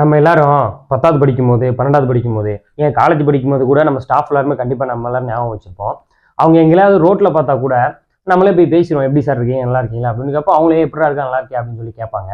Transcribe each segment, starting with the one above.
நம்ம எல்லாரும் பத்தாவது படிக்கும் போது பன்னெண்டாவது படிக்கும் போது ஏன் காலேஜ் படிக்கும் போது கூட நம்ம ஸ்டாஃப் எல்லாருமே கண்டிப்பாக நம்ம எல்லாரும் ஞாபகம் வச்சிருப்போம். அவங்க எங்கேயாவது ரோட்டில் பார்த்தா கூட நம்மளே போய் பேசிடுவோம் எப்படி சார் இருக்கீங்க? நல்லா இருக்கீங்களா? அப்படின்னு கேட்போம் அவங்களே எப்படா இருக்கா? நல்லா இருக்கே அப்படின்னு சொல்லி கேட்பாங்க.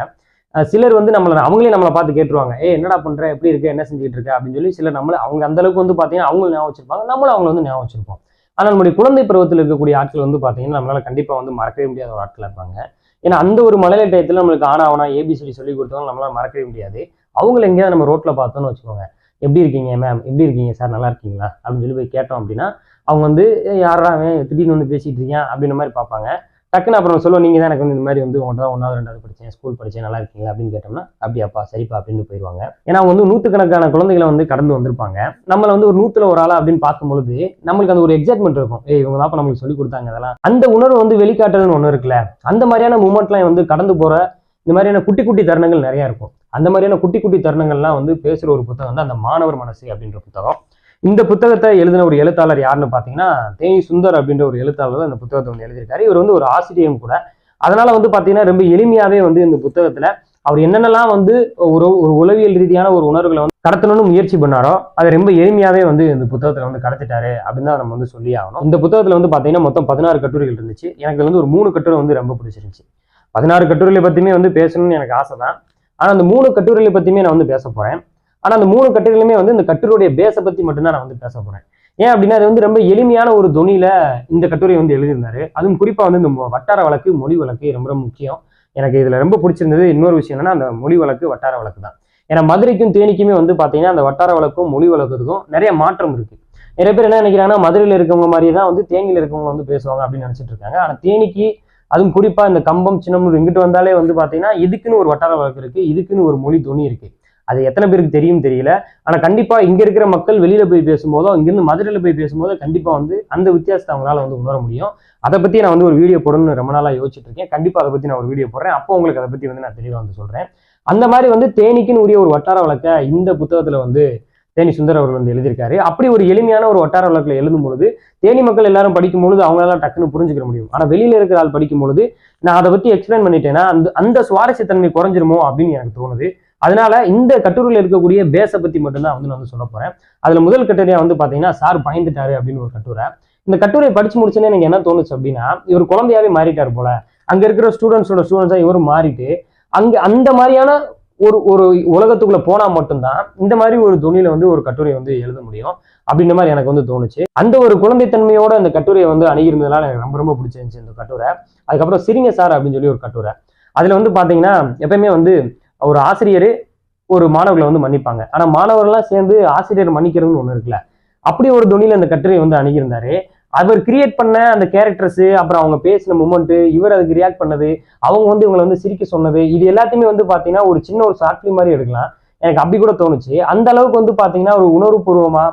சிலர் வந்து நம்மளை அவங்களே நம்மளை பார்த்து கேட்டுருவாங்க. ஏ என்னடா பண்ற? எப்படி இருக்க? என்ன செஞ்சுட்டு இருக்க? அப்படின்னு சொல்லி சிலர் நம்மள அவங்க அந்த அளவுக்கு வந்து பார்த்தீங்கன்னா அவங்களும் ஞாபகம் வச்சிருப்பாங்க. நம்மளும் அவங்கள வந்து ஞாபகம் வச்சிருப்போம். ஆனால் நம்முடைய குழந்தை பருவத்தில் இருக்கக்கூடிய ஆட்கள் வந்து பார்த்தீங்கன்னா நம்மளால கண்டிப்பாக வந்து மறக்கவே முடியாத ஒரு ஆட்கள் இருப்பாங்க. ஏன்னா அந்த ஒரு மலையில டயத்தில் நம்மளுக்கு ஆனா ஆனா ஏபிசிடி சொல்லி கொடுத்தவங்க நம்மளால மறக்கவே முடியாது. அவங்கள எங்கேயாவது நம்ம ரோட்டில் பார்த்தோன்னு வச்சுக்கோங்க. எப்படி இருக்கீங்க மேம் எப்படி இருக்கீங்க? சார் நல்லா இருக்கீங்களா? அப்படின்னு சொல்லி போய் கேட்டோம் அப்படின்னா அவங்க வந்து யாராவது திடீர்னு வந்து பேசிட்டு இருக்கியா அப்படின்ற மாதிரி பார்ப்பாங்க. டக்குன்னு அப்புறம் சொல்லுவோம் நீங்கள் தான் எனக்கு வந்து இந்த மாதிரி வந்து உங்கள்கிட்ட தான் ஒன்றாவது ரெண்டாவது படிச்சேன் ஸ்கூல் படித்தேன் நல்லா இருக்கீங்களா? அப்படின்னு கேட்டோம்னா அப்படியாப்பா சரிப்பா அப்படின்னு போயிடுவாங்க ஏன்னா அவங்க வந்து நூற்றுக்கணக்கான குழந்தைகளை வந்து கடந்து வந்திருப்பாங்க. நம்மளை வந்து ஒரு நூற்றுல ஒரு ஆளா அப்படின்னு பார்க்கும்பொழுது நம்மளுக்கு அந்த ஒரு எக்ஸைட்மெண்ட் இருக்கும். ஏய் இவங்க தான் நம்மளுக்கு சொல்லி கொடுத்தாங்க அதெல்லாம் அந்த உணர்வு வந்து வெளிக்காட்டுறதுன்னு ஒன்று இருக்குல்ல. அந்த மாதிரியான மூமெண்ட்லாம் வந்து கடந்து போகிற இந்த மாதிரியான குட்டி குட்டி தருணங்கள் நிறையா இருக்கும். அந்த மாதிரியான குட்டி குட்டி தருணங்கள்லாம் வந்து பேசுகிற ஒரு புத்தகம் தான் அந்த மாணவர் மனசு அப்படின்ற புத்தகம். இந்த புத்தகத்தை எழுதின ஒரு எழுத்தாளர் யாருன்னு பார்த்தீங்கன்னா தேனி சுந்தர் அப்படின்ற ஒரு எழுத்தாளர் தான் இந்த புத்தகத்தை வந்து எழுதியிருக்காரு. இவர் வந்து ஒரு ஆசிரியரும் கூட. அதனால வந்து பார்த்தீங்கன்னா ரொம்ப எளிமையாகவே வந்து இந்த புத்தகத்தில் அவர் என்னென்னலாம் வந்து ஒரு ஒரு உளவியல் ரீதியான ஒரு உணர்வுகளை வந்து கடத்தணும்னு முயற்சி பண்ணாரோ அதை ரொம்ப எளிமையாகவே வந்து இந்த புத்தகத்தில் வந்து கடத்திட்டாரு அப்படின்னு தான் நம்ம வந்து சொல்லி ஆகணும். இந்த புத்தகத்தில் வந்து பார்த்தீங்கன்னா மொத்தம் பதினாறு கட்டுரைகள் இருந்துச்சு. எனக்கு வந்து ஒரு மூணு கட்டுரை வந்து ரொம்ப பிடிச்சிருந்துச்சு. பதினாறு கட்டுரைகளை பற்றியுமே வந்து பேசணும்னு எனக்கு ஆசை தான் ஆனால் அந்த மூணு கட்டுரைகளை பற்றியுமே நான் வந்து பேச போகிறேன் ஆனால் அந்த மூணு கட்டுரைகளுமே வந்து இந்த கட்டுரையுடைய பேஸை பற்றி மட்டும்தான் நான் வந்து பேச போகிறேன் ஏன் அப்படின்னா அது வந்து ரொம்ப எளிமையான ஒரு துணியில இந்த கட்டுரை வந்து எழுதியிருந்தாரு. அதுவும் குறிப்பாக வந்து இந்த மொ- வட்டார வழக்கு மொழி வழக்கு ரொம்ப ரொம்ப முக்கியம். எனக்கு இதில் ரொம்ப பிடிச்சிருந்தது இன்னொரு விஷயம் என்னன்னா அந்த மொழி வழக்கு வட்டார வழக்கு தான். ஏன்னா மதுரைக்கும் தேனிக்குமே வந்து பார்த்தீங்கன்னா அந்த வட்டார வழக்கும் மொழி வழக்குக்கும் நிறைய மாற்றம் இருக்கு. நிறைய பேர் என்ன நினைக்கிறாங்கன்னா மதுரையில் இருக்கவங்க மாதிரியே தான் வந்து தேனியில் இருக்கவங்க வந்து பேசுவாங்க அப்படின்னு நினச்சிட்டு இருக்காங்க. ஆனால் தேனிக்கு அதுவும் குறிப்பாக இந்த கம்பம் சின்னமூர் இங்கிட்டு வந்தாலே வந்து பார்த்தீங்கன்னா இதுக்குன்னு ஒரு வட்டார வழக்கு இருக்குது இதுக்குன்னு ஒரு மொழி துணி இருக்குது அது எத்தனை பேருக்கு தெரியும் தெரியல. ஆனால் கண்டிப்பாக இங்கே இருக்கிற மக்கள் வெளியில் போய் பேசும்போதோ இங்கேருந்து மதுரையில் போய் பேசும்போதோ கண்டிப்பாக வந்து அந்த வித்தியாசத்தை அவங்களால வந்து உணர முடியும். அதை பற்றி நான் வந்து ஒரு வீடியோ போடணும்னு ரொம்ப நாளாக யோசிச்சுட்டு இருக்கேன். கண்டிப்பாக அதை பற்றி நான் ஒரு வீடியோ போடுறேன். அப்போ உங்களுக்கு அதை பற்றி வந்து நான் தெளிவாக வந்து சொல்கிறேன் அந்த மாதிரி வந்து தேனிக்குன்னு உரிய ஒரு வட்டார வழக்கை இந்த புத்தகத்தில் வந்து தேனி சுந்தர் அவர் வந்து எழுதியிருக்காரு. அப்படி ஒரு எளிமையான ஒரு வட்டார வழக்கில் எழுதும் பொழுது தேனி மக்கள் எல்லாரும் படிக்கும் பொழுது அவங்களால டக்குன்னு புரிஞ்சுக்க முடியும். ஆனால் வெளியில இருக்கிற ஆள் படிக்கும் பொழுது நான் அதை பற்றி எக்ஸ்பிளைன் பண்ணிட்டேன்னா அந்த அந்த சுவாரஸ்யத்தன்மை குறைஞ்சிருமோ அப்படின்னு எனக்கு தோணுது. அதனால இந்த கட்டுரையில் இருக்கக்கூடிய பேஸை பத்தி மட்டும்தான் வந்து நான் வந்து சொல்ல போறேன். அதுல முதல் கட்டுரையா வந்து பாத்தீங்கன்னா சார் பயந்துட்டாரு அப்படின்னு ஒரு கட்டுரை. இந்த கட்டுரை படிச்சு முடிச்சோன்னே எனக்கு என்ன தோணுச்சு அப்படின்னா இவர் குழந்தையாவே மாறிட்டார் போல. அங்க இருக்கிற ஸ்டூடெண்ட்ஸோட ஸ்டூடெண்ட்ஸா இவரும் மாறிட்டு அங்க அந்த மாதிரியான ஒரு ஒரு உலகத்துக்குள்ள போனா மட்டும்தான் இந்த மாதிரி ஒரு துணியில வந்து ஒரு கட்டுரை வந்து எழுத முடியும். அப்படின்ற மாதிரி எனக்கு வந்து தோணுச்சு. அந்த ஒரு குழந்தைத்தன்மையோட அந்த கட்டுரையை வந்து அணுகியிருந்ததுனால எனக்கு ரொம்ப ரொம்ப பிடிச்சிருந்துச்சு இந்த கட்டுரை. அதுக்கப்புறம் சிரிங்க சார் அப்படின்னு சொல்லி ஒரு கட்டுரை. அதுல வந்து பாத்தீங்கன்னா எப்பயுமே வந்து ஒரு ஆசிரியர் ஒரு மாணவர்களை வந்து மன்னிப்பாங்க. ஆனா மாணவர்கள்லாம் சேர்ந்து ஆசிரியர் மன்னிக்கிறதுன்னு ஒண்ணு இருக்குல்ல. அப்படி ஒரு துணியில அந்த கட்டுரையை வந்து அணுகியிருந்தாரு. அவர் கிரியேட் பண்ண அந்த கேரக்டர்ஸ் அப்புறம் அவங்க பேசின மூமெண்ட் இவர் அதுக்கு ரியாக்ட் பண்ணது அவங்க வந்து இவங்களை வந்து சிரிக்க சொன்னது இது எல்லாத்தையுமே வந்து பார்த்தீங்கன்னா ஒரு சின்ன ஒரு ஷார்ட் ஃபிலிம் மாதிரி எடுக்கலாம். எனக்கு அப்படி கூட தோணுச்சு. அந்த அளவுக்கு வந்து பார்த்தீங்கன்னா ஒரு உணர்வுபூர்வமா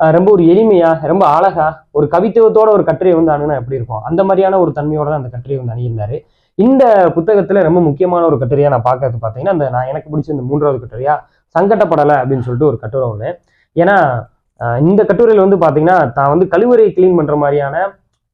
ரொம்ப ஒரு எளிமையா ரொம்ப அழகா ஒரு கவித்துவத்தோட ஒரு கட்டுரையை வந்து அணுனா எப்படி இருக்கும்? அந்த மாதிரியான ஒரு தன்மையோட தான் அந்த கட்டுரையை வந்து அணுகியிருந்தாரு. இந்த புத்தகத்துல ரொம்ப முக்கியமான ஒரு கட்டுரையா நான் பார்க்கறது பார்த்தீங்கன்னா அந்த நான் எனக்கு பிடிச்ச இந்த மூன்றாவது கட்டுரையா சங்கடப்படலை அப்படின்னு சொல்லிட்டு ஒரு கட்டுரை ஒன்று ஏன்னா இந்த கட்டுரையில் வந்து பார்த்தீங்கன்னா தான் வந்து கழிவறை கிளீன் பண்ணுற மாதிரியான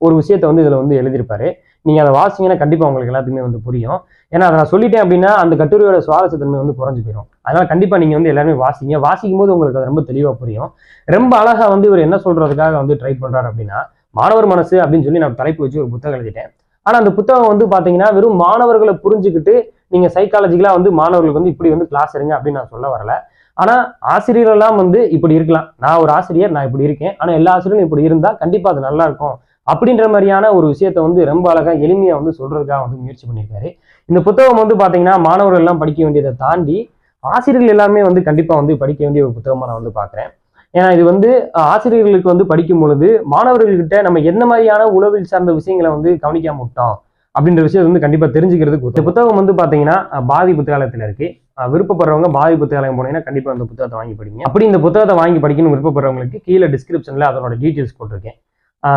ஒரு விஷயத்த வந்து இதில் வந்து எழுதியிருப்பாரு. நீங்கள் அதை வாசிங்கன்னா கண்டிப்பாக உங்களுக்கு எல்லாத்துக்குமே வந்து புரியும். ஏன்னா அதை நான் சொல்லிட்டேன் அப்படின்னா அந்த கட்டுரையோட சுவாரஸ்யத்தன்மை வந்து குறைஞ்சு போயிடும் அதனால் கண்டிப்பாக நீங்கள் வந்து எல்லாருமே வாசிங்க. வாசிக்கும் போது உங்களுக்கு அது ரொம்ப தெளிவாக புரியும். ரொம்ப அழகாக வந்து இவர் என்ன சொல்கிறதுக்காக வந்து ட்ரை பண்ணுறாரு அப்படின்னா மாணவர் மனசு அப்படின்னு சொல்லி நான் தலைப்பு வச்சு ஒரு புத்தகம் எழுதிட்டேன். ஆனால் அந்த புத்தகம் வந்து பார்த்தீங்கன்னா வெறும் மாணவர்களை புரிஞ்சுக்கிட்டு நீங்கள் சைக்காலஜிக்கலாக வந்து மாணவர்களுக்கு வந்து இப்படி வந்து கிளாஸ் எடுங்க அப்படின்னு நான் சொல்ல வரல. ஆனால் ஆசிரியர்கள் எல்லாம் வந்து இப்படி இருக்கலாம். நான் ஒரு ஆசிரியர் நான் இப்படி இருக்கேன். ஆனால் எல்லா ஆசிரியரும் இப்படி இருந்தால் கண்டிப்பாக அது நல்லா இருக்கும். அப்படின்ற மாதிரியான ஒரு விஷயத்த வந்து ரொம்ப அழகாக எளிமையாக வந்து சொல்றதுக்காக வந்து முயற்சி பண்ணியிருக்காரு. இந்த புத்தகம் வந்து பார்த்தீங்கன்னா மாணவர்கள் எல்லாம் படிக்க வேண்டியதை தாண்டி ஆசிரியர்கள் எல்லாமே வந்து கண்டிப்பாக வந்து படிக்க வேண்டிய ஒரு புத்தகமாக நான் வந்து பார்க்குறேன் ஏன்னா இது வந்து ஆசிரியர்களுக்கு வந்து படிக்கும் பொழுது மாணவர்கள்கிட்ட நம்ம என்ன மாதிரியான உளவில் சார்ந்த விஷயங்களை வந்து கவனிக்காம விட்டோம் அப்படின்ற விஷயத்தை வந்து கண்டிப்பாக தெரிஞ்சுக்கிறதுக்கு இந்த புத்தகம் வந்து பார்த்தீங்கன்னா பாதி புத்தகாலத்தில் இருக்குது விருப்பப்படுறவங்க பாதி புத்தகாலயம் போனீங்கன்னா கண்டிப்பாக இந்த புத்தகத்தை வாங்கி படிங்க. அப்படி இந்த புத்தகத்தை வாங்கி படிக்கணும் விருப்பப்படுறவங்களுக்கு கீழே டிஸ்கிரிப்ஷனில் அதனோட டீட்டெயில்ஸ் போட்டிருக்கேன்.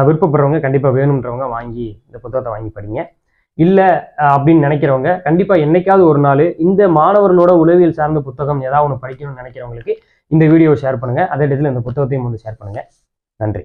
விருப்பப்படுறவங்க கண்டிப்பாக வேணுன்றவங்க வாங்கி இந்த புத்தகத்தை வாங்கி படிங்க. இல்லை அப்படின்னு நினைக்கிறவங்க கண்டிப்பாக என்னைக்காவது ஒரு நாள் இந்த மாணவர்களோட உளவியல் சார்ந்த புத்தகம் ஏதாவது ஒன்று படிக்கணும்னு நினைக்கிறவங்களுக்கு இந்த வீடியோவை ஷேர் பண்ணுங்கள் அதே இடத்துல இந்த புத்தகத்தையும் வந்து ஷேர் பண்ணுங்கள் நன்றி.